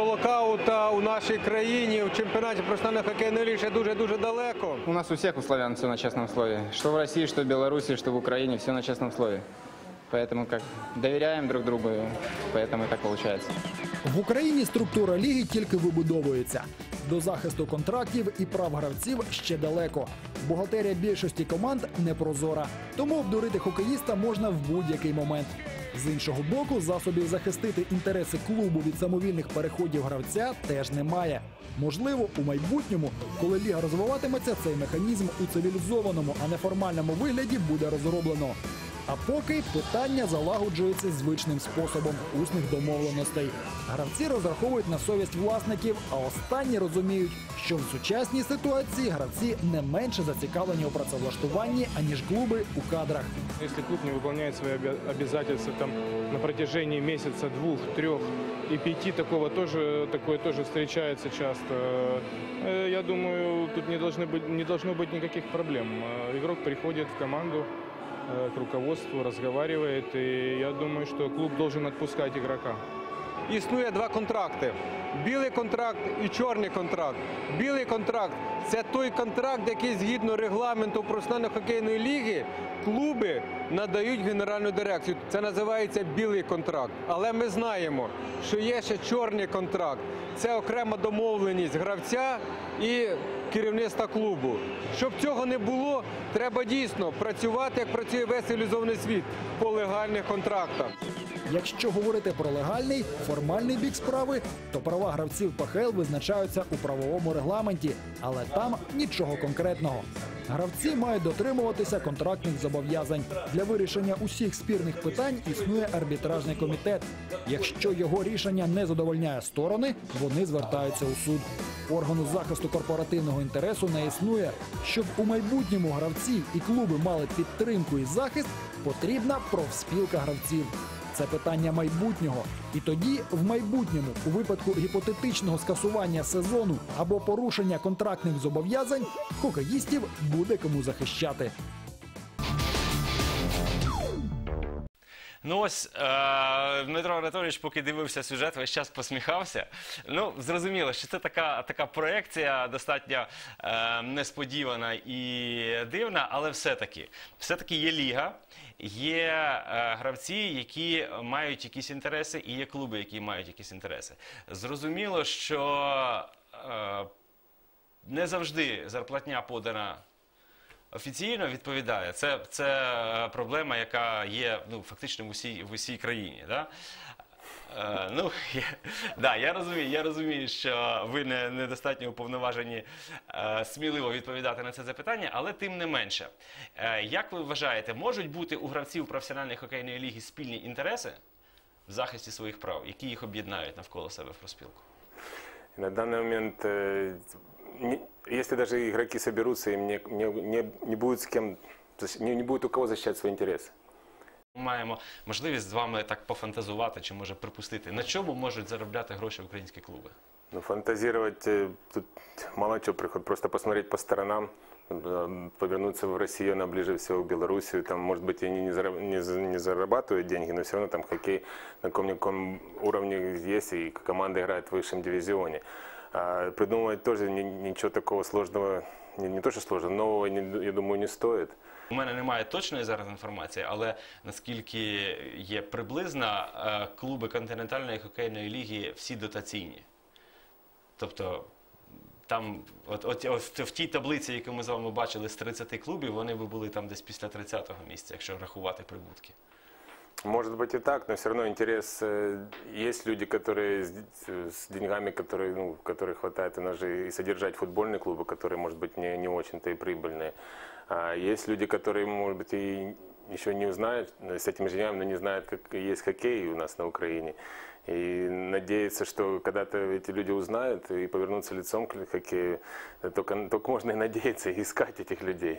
до локаута у нашій країні в чемпіонаті професіональної хокейної ліги ще дуже-дуже далеко. У нас у всіх у славян все на чесному слові. Що в Росії, що в Білорусі, що в Україні, все на чесному слові. Поэтому как довіряємо друг другу, поэтому и так получается. В Україні структура ліги тільки вибудовується. До захисту контрактів і прав гравців ще далеко. Бухгалтерія більшості команд непрозора, тому обдурити хокеїста можна в будь-який момент. З іншого боку, засобів захистити інтереси клубу від самовільних переходів гравця теж немає. Можливо, у майбутньому, коли ліга розвиватиметься, цей механізм у цивілізованому, а не формальному вигляді буде розроблено. А поки питання залагоджується звичним способом усних домовленостей. Гравці розраховують на совість власників, а останні розуміють, що в сучасній ситуації гравці не менше зацікавлені у працевлаштуванні, аніж клуби у кадрах. Если клуб не выполняет свои обя- обязательства там, на протяжении месяца, двух, трех и пяти, такого тоже, такое тоже встречается часто. Э, Я думаю, тут не, должны быть, не должно быть никаких проблем. Э, Игрок приходит в команду э, к руководству, разговаривает, и я думаю, что клуб должен отпускать игрока. Існує два контракти: білий контракт і чорний контракт. Білий контракт це той контракт, який згідно регламенту професіональної хокейної ліги клуби надають генеральну дирекцію. Це називається білий контракт. Але ми знаємо, що є ще чорний контракт. Це окрема домовленість гравця і керівництва клубу. Щоб цього не було, треба дійсно працювати, як працює весь цивілізований світ по легальних контрактах. Якщо говорити про легальний, формальний бік справи, то права гравців ПХЛ визначаються у правовому регламенті, але там нічого конкретного. Гравці мають дотримуватися контрактних зобов'язань. Для вирішення усіх спірних питань існує арбітражний комітет. Якщо його рішення не задовольняє сторони, вони звертаються у суд. Органу захисту корпоративного інтересу не існує. Щоб у майбутньому гравці і клуби мали підтримку і захист, потрібна профспілка гравців. Це питання майбутнього. І тоді, в майбутньому, у випадку гіпотетичного скасування сезону або порушення контрактних зобов'язань, хокеїстів буде кому захищати. Ну ось е, Дмитро Анатолійович, поки дивився сюжет, весь час посміхався. Ну, зрозуміло, що це така, проекція достатньо е, несподівана і дивна, але все-таки все-таки є ліга, є е, гравці, які мають якісь інтереси, і є клуби, які мають якісь інтереси. Зрозуміло, що не завжди зарплатня подана офіційно відповідає. Це, це е, проблема, яка є ну, фактично в усій, в усій країні. Да? Е, ну, я, да, я розумію, я розумію, що ви не, недостатньо уповноважені е, сміливо відповідати на це запитання, але тим не менше. Е, як ви вважаєте, можуть бути у гравців професіональної хокейної ліги спільні інтереси в захисті своїх прав, які їх об'єднають навколо себе в проспілку? На данный момент, не- если даже игроки соберутся, им не, не, не, не будет с кем, то есть не, не будет у кого защищать свои интересы. Ми маємо можливість з вами так пофантазувати чи може припустити, на чому можуть заробляти гроші українські клуби. Ну, фантазировать э, тут мало чего приходит. Просто посмотреть по сторонам, э, повернуться в Россию, она ближе всего к Белоруссию. Там, может быть, они не, зара- не, за- не зарабатывают деньги, но все равно там хоккей на каком-никаком уровне есть, и команда играет в высшем дивизионе. А придумывать тоже ничего такого сложного, не, не то что сложного, нового, я думаю, не стоит. У мене немає точної зараз інформації, але наскільки є приблизна, е, клуби континентальної хокейної ліги всі дотаційні. Тобто там, от, от, от в тій таблиці, яку ми з вами бачили з 30 клубів, вони би були там десь після 30-го місця, якщо рахувати прибутки. Может быть и так, но все равно интерес. э, Есть люди, которые с, с деньгами, которые, ну, которые хватает и, даже и содержать футбольные клубы, которые, может быть, не, не очень-то и прибыльные. А есть люди, которые, может быть, и еще не узнают, э, с этими же деньгами, но не знают, как есть хоккей у нас на Украине. И надеяться, что когда-то эти люди узнают и повернутся лицом к хоккею, только, только можно и надеяться, и искать этих людей.